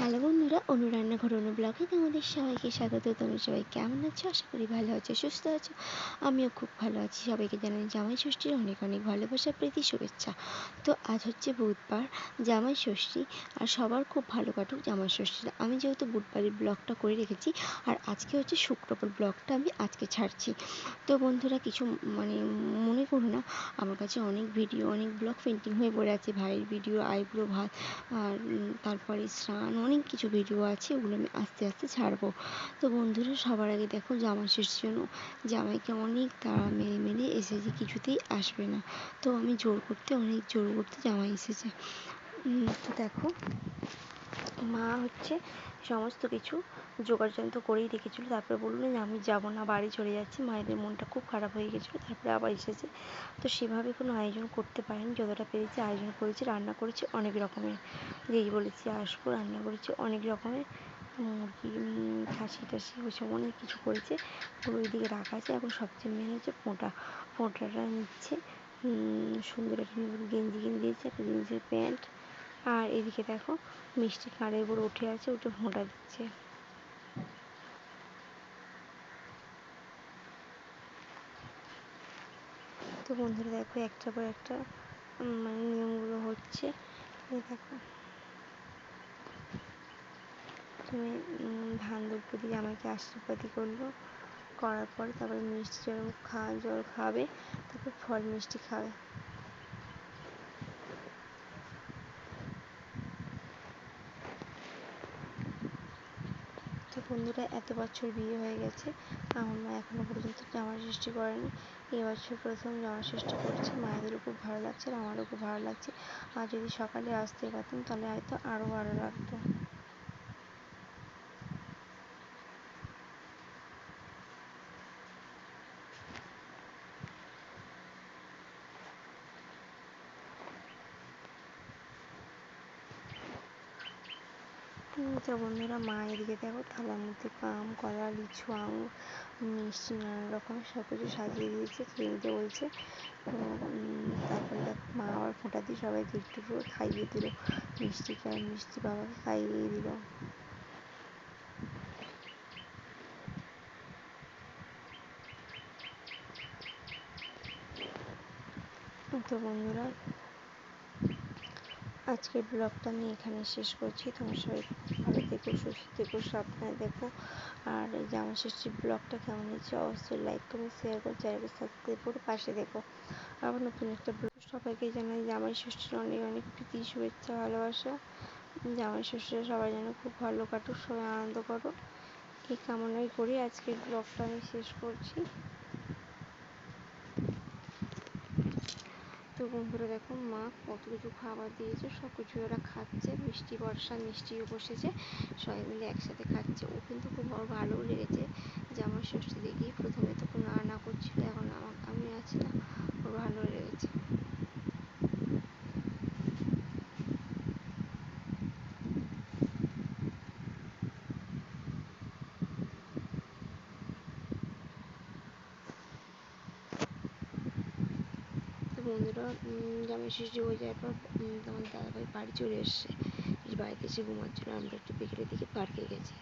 Hello বন্ধুরা, অনু রান্নাঘর, অনু ব্লগে তোমাদের সবাইকে স্বাগত। তোমরা সবাই কেমন আছো? আশা করি ভালো আছো, সুস্থ আছো? আমিও খুব ভালো আছি। সবাইকে জানাই জামাই ষষ্ঠীর অনেক অনেক ভালোবাসা, প্রীতি, শুভেচ্ছা। তো আজ হচ্ছে বুধবার, জামাই ষষ্ঠী, আর সবার খুব ভালো কাটুক জামাই ষষ্ঠীটা আমি যেহেতু বুধবারের ব্লগটা করে রেখেছি, আর আজকে হচ্ছে শুক্রবার ব্লগটা আমি আজকে ছাড়ছি। তো বন্ধুরা, কিছু মানে মনে করো না, আমার কাছে অনেক ভিডিও, অনেক ব্লগ পেন্টিং হয়ে পড়ে আছে। ভাইয়ের ভিডিও আইব্রো ভাত, আর তারপরে স্নান অনেক কিছু ভিডিও আছে, ওগুলো আমি আস্তে আস্তে ছাড়বো। তো বন্ধুরা, সবার আগে দেখো জামা শেষ জন্য। জামাইকে অনেক তাড়া মেরে মেরে এসেছে, কিছুতেই আসবে না। তো আমি জোর করতে, অনেক জোর করতে জামাই এসেছে। তো দেখো। মা হচ্ছে সমস্ত কিছু জোগাড় যন্ত্র করেই রেখেছিলো। তারপরে বলল যে আমি যাব না, বাড়ি চলে যাচ্ছি। মায়েদের মনটা খুব খারাপ হয়ে গেছিল, তারপরে আবার এসেছে। তো সেভাবে কোনো আয়োজন করতে পারেনি, যতটা পেরেছি আয়োজন করেছি, রান্না করেছি অনেক রকমের। যেই বলেছি আসব রান্না করেছি অনেক রকমের। মুরগি খাসি টাসি ওইসব অনেক কিছু করেছে ওগুলো ওইদিকে রাখা আছে। এখন সবচেয়ে মেন হচ্ছে ফোঁটা। ফোঁটাটা নিচ্ছে সুন্দর একটা গেঞ্জি কিনে দিয়েছে, একটা জিন্সের প্যান্ট আর এদিকে দেখো মিষ্টি কাঁড়ের উপর উঠে আছে, উঠে ফোঁটা দিচ্ছে। তো বন্ধুরা দেখো, একটা পর একটা মানে নিয়মগুলো হচ্ছে। দেখো, তুমি ধান দিয়ে আমাকে আশীর্বাদই করল। করার পরে তারপরে মিষ্টি যেরকম খাওয়া জল খাবে, তারপর ফল মিষ্টি খাবে। বন্ধুরা, এত বছর বিয়ে হয়ে গেছে। আমার মা এখনও পর্যন্ত জামা ষষ্ঠী করেনি। এবছর প্রথম জামা ষষ্ঠী করছে। মায়েদেরও খুব ভালো লাগছে আর আমারও খুব ভালো লাগছে। আর যদি সকালে আসতে পারতাম, তাহলে হয়তো আরও ভালো লাগতো। তো বন্ধুরা মা এদিকে দেখো, থালার মধ্যে আম কলা, লিচু, আম, মিষ্টি নানান রকমের সব কিছু সাজিয়ে দিয়েছে, খেয়ে নিতে বলছে। তো তারপরে দেখো, মা আবার ফোঁটা দিয়ে সবাইকে একটু করে খাইয়ে দিল। মিষ্টি মিষ্টি বাবাকে খাইয়ে দিল। তো বন্ধুরা আজকের ব্লগটা আমি এখানে শেষ করছি। তোমার সবাই ভালো থেকো, সুস্থ থেকো, সাবধানে দেখো আর এই জামা ষষ্ঠীর ব্লগটা কেমন হয়েছে অবশ্যই লাইক করো শেয়ার করো, চ্যানেলকে সাবস্ক্রাইব করো, পাশে দেখো আবার নতুন একটা ব্লগ সবাইকে জানাই যে জামাই ষষ্ঠীর অনেক অনেক প্রীতি, শুভেচ্ছা, ভালোবাসা। যে জামাই ষষ্ঠীরা সবাই যেন খুব ভালো কাটুক, সবাই আনন্দ করো এই কামনাই করি আজকের ব্লগটা আমি শেষ করছি। তো বন্ধুরা দেখো, মা কত কিছু খাবার দিয়েছে সব কিছু ওরা খাচ্ছে, মিষ্টি বর্ষা, মিষ্টিও বসেছে, সবাই মিলে একসাথে খাচ্ছে। ও কিন্তু খুব ভালোও লেগেছে যে আমার ষষ্ঠী দেখি প্রথমে তো কোনো রান্না করছিল, এখন আমার আমি আছি না, ওর ভালো লেগেছে। বন্ধুরা জামাই ষষ্ঠী হয়ে যাওয়ার পর তোমার দাদাভাই বাড়ি চলে এসছে। বাড়িতে এসে ঘুমাচ্ছিল, আমরা একটু বিকেলের দিকে পার্কে গেছি।